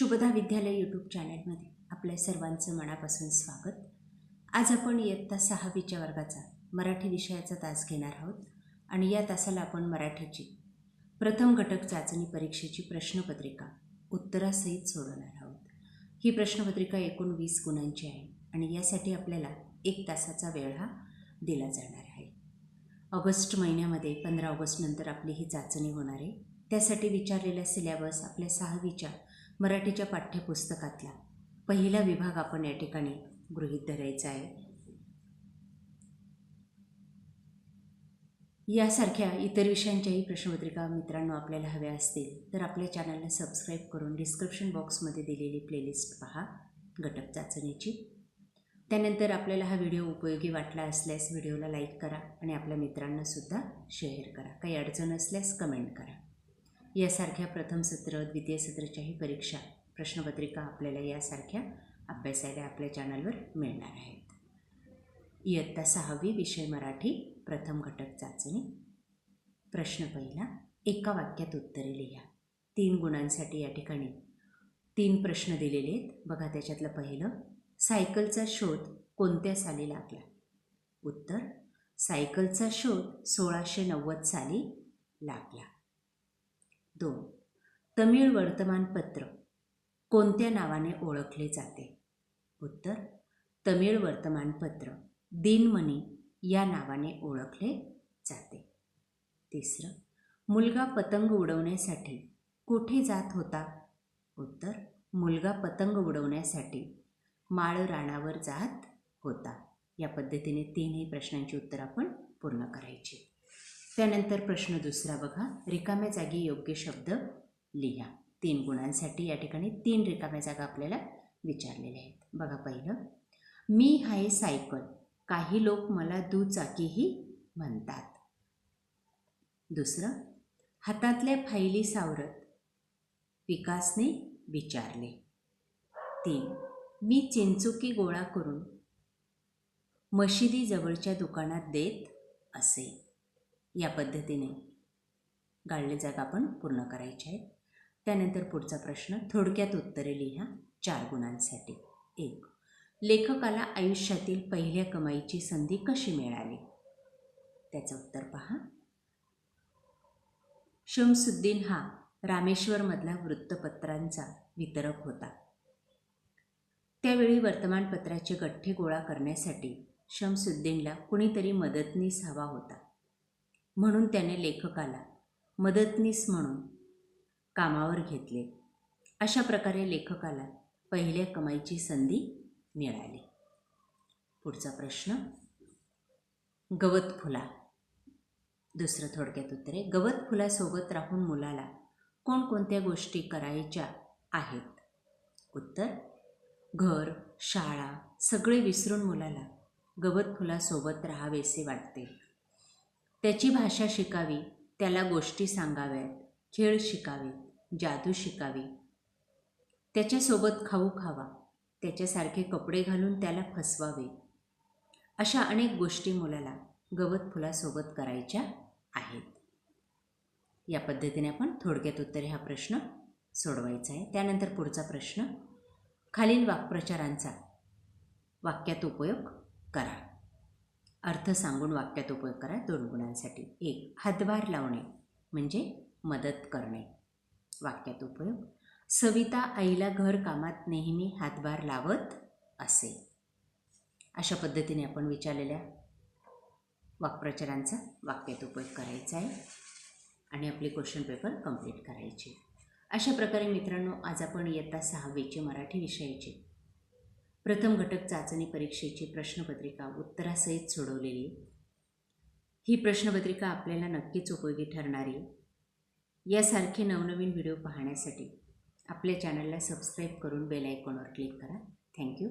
शुभदा विद्यालय यूट्यूब चॅनलमध्ये आपल्या सर्वांचं मनापासून स्वागत. आज आपण इयत्ता सहावीच्या वर्गाचा मराठी विषयाचा तास घेणार आहोत आणि या तासाला आपण मराठीची प्रथम घटक चाचणी परीक्षेची प्रश्नपत्रिका उत्तरासहित सोडवणार आहोत. ही प्रश्नपत्रिका एकूण वीस गुणांची आहे आणि यासाठी आपल्याला एक तासाचा वेळ हा दिला जाणार आहे. ऑगस्ट महिन्यामध्ये पंधरा ऑगस्टनंतर आपली ही चाचणी होणार आहे. त्यासाठी विचारलेला सिलेबस आपल्या सहावीच्या मराठीच्या पाठ्यपुस्तकातला पहिला विभाग आपण या ठिकाणी गृहीत धरायचा आहे. यासारख्या इतर विषयांच्याही प्रश्नपत्रिका मित्रांनो आपल्याला हव्या असतील तर आपल्या चॅनलला सबस्क्राईब करून डिस्क्रिप्शन बॉक्समध्ये दिलेली प्लेलिस्ट पहा घटक चाचणीची. त्यानंतर आपल्याला हा व्हिडिओ उपयोगी वाटला असल्यास व्हिडिओला लाईक करा आणि आपल्या मित्रांनासुद्धा शेअर करा. काही अडचण असल्यास कमेंट करा. यासारख्या प्रथम सत्र द्वितीय सत्राच्याही परीक्षा प्रश्नपत्रिका आपल्याला यासारख्या अभ्यासायला आपल्या चॅनलवर मिळणार आहेत. इयत्ता सहावी विषय मराठी प्रथम घटक चाचणी. प्रश्न पहिला एका वाक्यात उत्तरे लिहा. तीन गुणांसाठी या ठिकाणी तीन प्रश्न दिलेले आहेत. बघा त्याच्यातलं पहिलं सायकलचा शोध कोणत्या साली लागला? उत्तर सायकलचा शोध सोळाशे नव्वद साली लागला. दोन तमिळ वर्तमानपत्र कोणत्या नावाने ओळखले जाते? उत्तर तमिळ वर्तमानपत्र दिनमणी या नावाने ओळखले जाते. तिसरं मुलगा पतंग उडवण्यासाठी कुठे जात होता? उत्तर मुलगा पतंग उडवण्यासाठी माळ राणावर जात होता. या पद्धतीने तीनही प्रश्नांची उत्तर आपण पूर्ण करायची. त्यानंतर प्रश्न दुसरा बघा. रिकाम्या जागी योग्य शब्द लिहा. तीन गुणांसाठी या ठिकाणी तीन रिकाम्या जागा आपल्याला विचारलेल्या आहेत. बघा पहिलं. मी आहे सायकल. काही लोक मला दुचाकीही म्हणतात. दुसरं. हातातल्या फायली सावरत विकासने विचारले. तीन. मी चिंचुकी गोळा करून मशिदी जवळच्या दुकानात देत असे. या पद्धतीने गाळले जागा आपण पूर्ण करायचे आहेत. त्यानंतर पुढचा प्रश्न थोडक्यात उत्तरे लिहा चार गुणांसाठी. एक लेखकाला आयुष्यातील पहिल्या कमाईची संधी कशी मिळाली? त्याचं उत्तर पहा. शमसुद्दीन हा रामेश्वरमधला वृत्तपत्रांचा वितरक होता. त्यावेळी वर्तमानपत्राचे गठ्ठे गोळा करण्यासाठी शमसुद्दीनला कुणीतरी मदतनीस हवा होता. म्हणून त्याने लेखकाला मदतनीस म्हणून कामावर घेतले. अशा प्रकारे लेखकाला पहिल्या कमाईची संधी मिळाली. पुढचा प्रश्न गवत फुला. दुसरं थोडक्यात उत्तर आहे. गवत फुलासोबत राहून मुलाला कोणकोणत्या गोष्टी करायच्या आहेत? उत्तर घर शाळा सगळे विसरून मुलाला गवत फुलासोबत राहावेसे वाटते. त्याची भाषा शिकावी त्याला गोष्टी सांगाव्यात खेळ शिकावे जादू शिकावी. त्याच्यासोबत खाऊ खावा त्याच्यासारखे कपडे घालून त्याला फसवावे. अशा अनेक गोष्टी मुलाला गवत फुलासोबत करायच्या आहेत. या पद्धतीने आपण थोडक्यात उत्तर हा प्रश्न सोडवायचा आहे. त्यानंतर पुढचा प्रश्न खालील वाक्प्रचारांचा वाक्यात उपयोग करा. अर्थ सांगून वाक्यात उपयोग करा दोन गुणांसाठी. एक हातभार लावणे म्हणजे मदत करणे. वाक्यात उपयोग सविता आईला घरकामात नेहमी हातभार लावत असे. अशा पद्धतीने आपण विचारलेल्या वाक्प्रचारांचा वाक्यात उपयोग करायचा आहे आणि आपले क्वेश्चन पेपर कंप्लीट करायचे. अशा प्रकारे मित्रांनो आज आपण इयत्ता सहावीचे मराठी विषयाचे प्रथम घटक चाचणी परीक्षेची प्रश्नपत्रिका उत्तरासहित सोडवलेली. ही प्रश्नपत्रिका आपल्याला नक्कीच उपयोगी ठरणारी. यासारखे नवनवीन व्हिडिओ पाहण्यासाठी आपल्या चॅनलला सबस्क्राईब करून बेल आयकॉनवर क्लिक करा. थँक्यू.